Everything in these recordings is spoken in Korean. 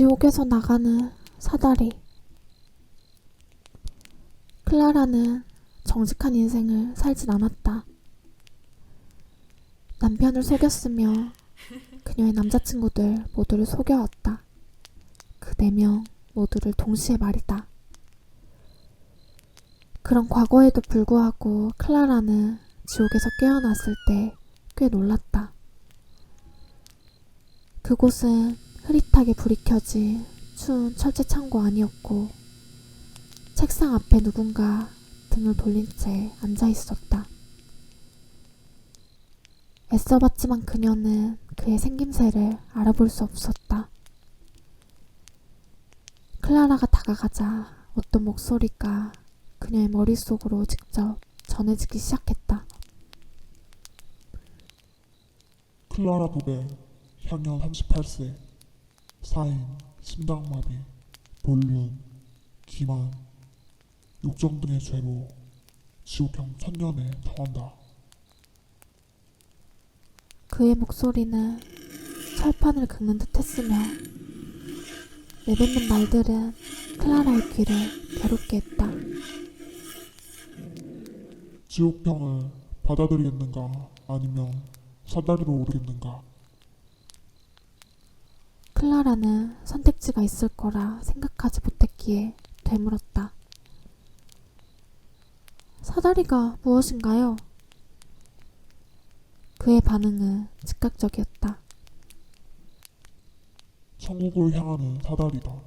지옥에서 나가는 사다리. 클라라는 정직한 인생을 살진 않았다. 남편을 속였으며 그녀의 남자친구들 모두를 속여왔다. 그 네 명 모두를 동시에 말이다. 그런 과거에도 불구하고 클라라는 지옥에서 깨어났을 때 꽤 놀랐다. 그곳은 흐릿하게 불이 켜진 추운 철제 창고 아니었고 책상 앞에 누군가 등을 돌린 채 앉아 있었다. 애써봤지만 그녀는 그의 생김새를 알아볼 수 없었다. 클라라가 다가가자 어떤 목소리가 그녀의 머릿속으로 직접 전해지기 시작했다. 클라라 도벨, 향년 38세, 사인, 심장마비, 볼륜, 기만, 욕정 등의 죄로 지옥형 천년에 처한다. 그의 목소리는 철판을 긁는 듯 했으며 내뱉는 말들은 클라라의 귀를 괴롭게 했다. 지옥형을 받아들이겠는가 아니면 사다리로 오르겠는가 클라라는 선택지가 있을 거라 생각하지 못했기에 되물었다. 사다리가 무엇인가요? 그의 반응은 즉각적이었다. 천국을 향하는 사다리다.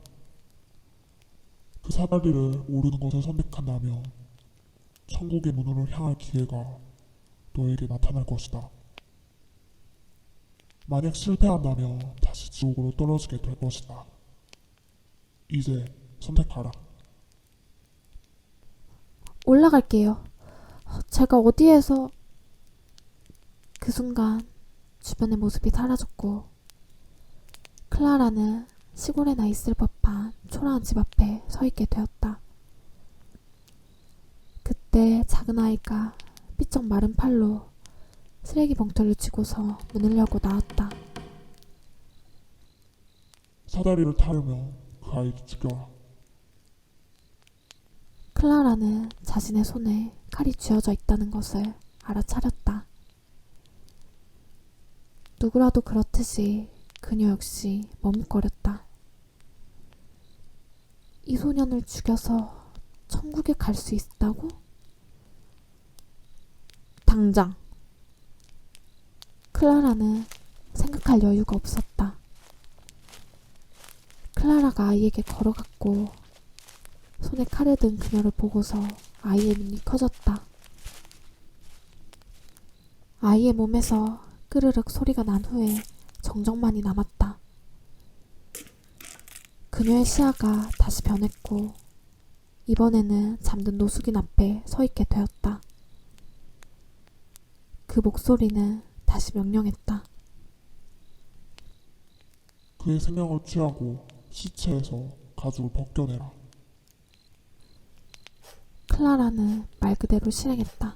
그 사다리를 오르는 것을 선택한다면 천국의 문으로 향할 기회가 너에게 나타날 것이다. 만약 실패한다면 다시 지옥으로 떨어지게 될 것이다. 이제 선택하라. 올라갈게요. 제가 어디에서 그 순간 주변의 모습이 사라졌고 클라라는 시골에 나 있을 법한 초라한 집 앞에 서 있게 되었다. 그때 작은 아이가 삐쩍 마른 팔로 쓰레기 봉투를 쥐고서 문을 열고 나왔다. 사다리를 타려면 그 아이를. 클라라는 자신의 손에 칼이 쥐어져 있다는 것을 알아차렸다. 누구라도 그렇듯이 그녀 역시 머뭇거렸다. 이 소년을 죽여서 천국에 갈 수 있다고? 당장. 클라라는 생각할 여유가 없었다. 클라라가 아이에게 걸어갔고 손에 칼을 든 그녀를 보고서 아이의 눈이 커졌다. 아이의 몸에서 끄르륵 소리가 난 후에 정적만이 남았다. 그녀의 시야가 다시 변했고 이번에는 잠든 노숙인 앞에 서 있게 되었다. 그 목소리는 다시 명령했다. 그의 생명을 취하고 시체에서 가죽을 벗겨내라. 클라라는 말 그대로 실행했다.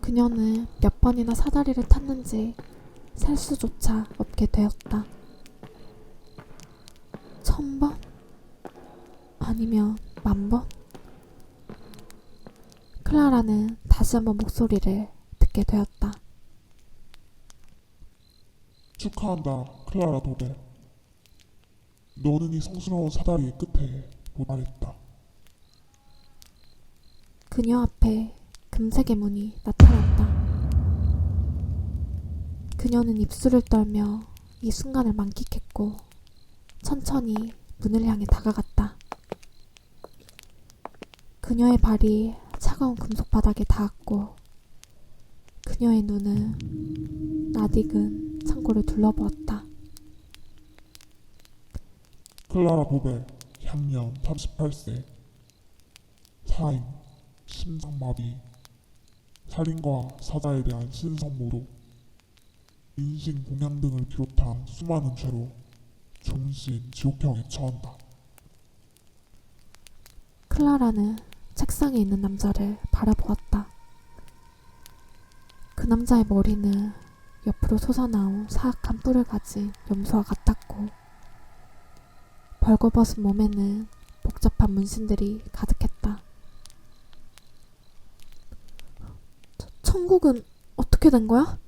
그녀는 몇 번이나 사다리를 탔는지 셀 수조차 없게 되었다. 천 번? 아니면 만 번? 클라라는 다시 한번 목소리를 듣게 되었다. 축하한다, 클라라 도벨. 너는 이 성스러운 사다리의 끝에 도달했다. 그녀 앞에 금색의 문이 나타났다. 그녀는 입술을 떨며 이 순간을 만끽했고 천천히 문을 향해 다가갔다. 그녀의 발이 차가운 금속 바닥에 닿았고 그녀의 눈은 낯익은 창고를 둘러보았다. 클라라 보벨, 향년 38세, 사인, 심장마비, 살인과 사자에 대한 신성모독, 인신 공양 등을 비롯한 수많은 죄로 종신 지옥형에 처한다. 클라라는 책상에 있는 남자를 바라보았다. 그 남자의 머리는 옆으로 솟아나온 사악한 뿔을 가진 염소와 같았고 벌거벗은 몸에는 복잡한 문신들이 가득했다. 천국은 어떻게 된 거야?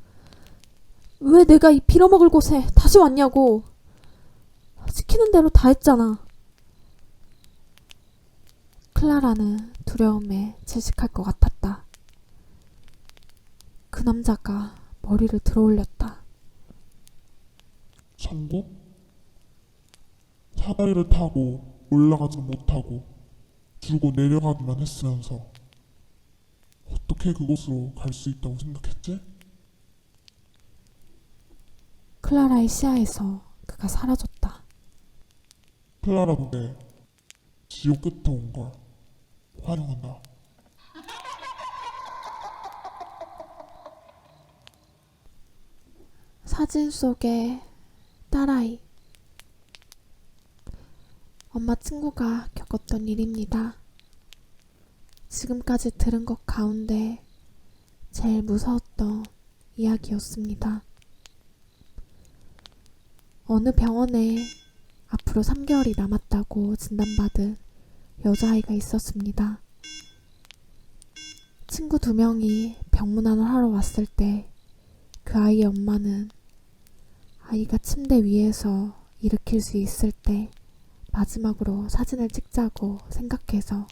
왜 내가 이 빌어먹을 곳에 다시 왔냐고. 시키는 대로 다 했잖아. 클라라는 두려움에 질식할 것 같았다. 그 남자가 머리를 들어 올렸다. 천국? 사다리를 타고 올라가지 못하고 줄고 내려가기만 했으면서 어떻게 그곳으로 갈 수 있다고 생각했지? 클라라의 시야에서 그가 사라졌다. 클라라 덕에 지옥 끝에 온 걸 환영한다. 사진 속의 딸아이. 엄마 친구가 겪었던 일입니다. 지금까지 들은 것 가운데 제일 무서웠던 이야기였습니다. 어느 병원에 앞으로 3개월이 남았다고 진단받은 여자아이가 있었습니다. 친구 두 명이 병문안을 하러 왔을 때 그 아이의 엄마는 아이가 침대 위에서 일으킬 수 있을 때 마지막으로 사진을 찍자고 생각해서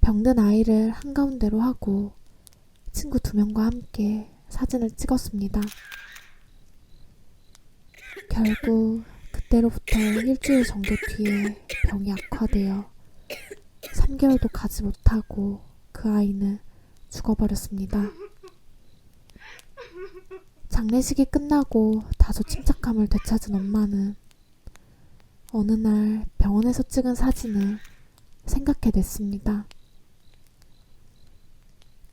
병든 아이를 한가운데로 하고 친구 두 명과 함께 사진을 찍었습니다. 결국 그때로부터 일주일 정도 뒤에 병이 악화되어 3개월도 가지 못하고 그 아이는 죽어버렸습니다. 장례식이 끝나고 다소 침착함을 되찾은 엄마는 어느 날 병원에서 찍은 사진을 생각해냈습니다.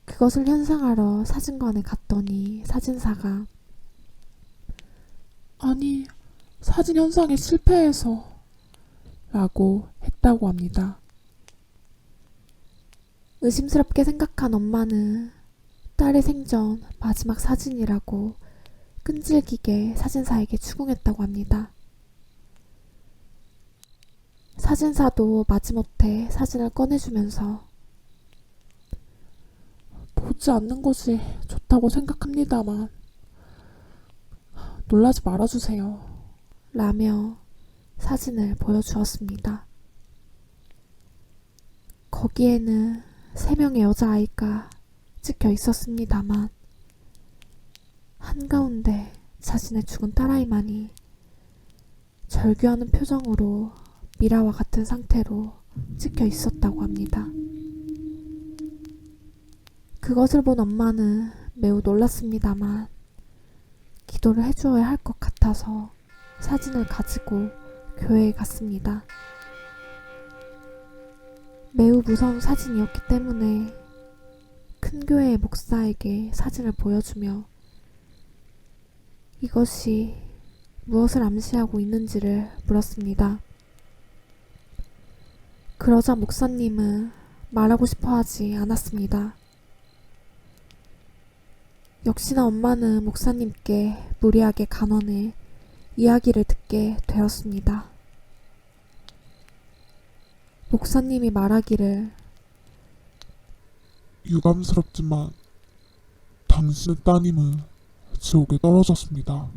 그것을 현상하러 사진관에 갔더니 사진사가 아니, 사진 현상에 실패해서 라고 했다고 합니다. 의심스럽게 생각한 엄마는 딸의 생전 마지막 사진이라고 끈질기게 사진사에게 추궁했다고 합니다. 사진사도 마지못해 사진을 꺼내주면서 보지 않는 것이 좋다고 생각합니다만, 놀라지 말아주세요. 라며 사진을 보여주었습니다. 거기에는 세 명의 여자아이가 찍혀 있었습니다만, 한가운데 자신의 죽은 딸아이만이 절규하는 표정으로 미라와 같은 상태로 찍혀 있었다고 합니다. 그것을 본 엄마는 매우 놀랐습니다만, 기도를 해주어야 할 것 같아서 사진을 가지고 교회에 갔습니다. 매우 무서운 사진이었기 때문에 큰 교회의 목사에게 사진을 보여주며 이것이 무엇을 암시하고 있는지를 물었습니다. 그러자 목사님은 말하고 싶어 하지 않았습니다. 역시나 엄마는 목사님께 무리하게 간언해 이야기를 듣게 되었습니다. 목사님이 말하기를 유감스럽지만 당신의 따님은 지옥에 떨어졌습니다.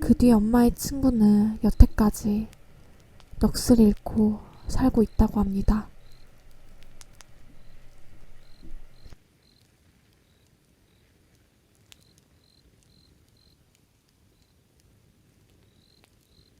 그 뒤 엄마의 친구는 여태까지 넋을 잃고 살고 있다고 합니다.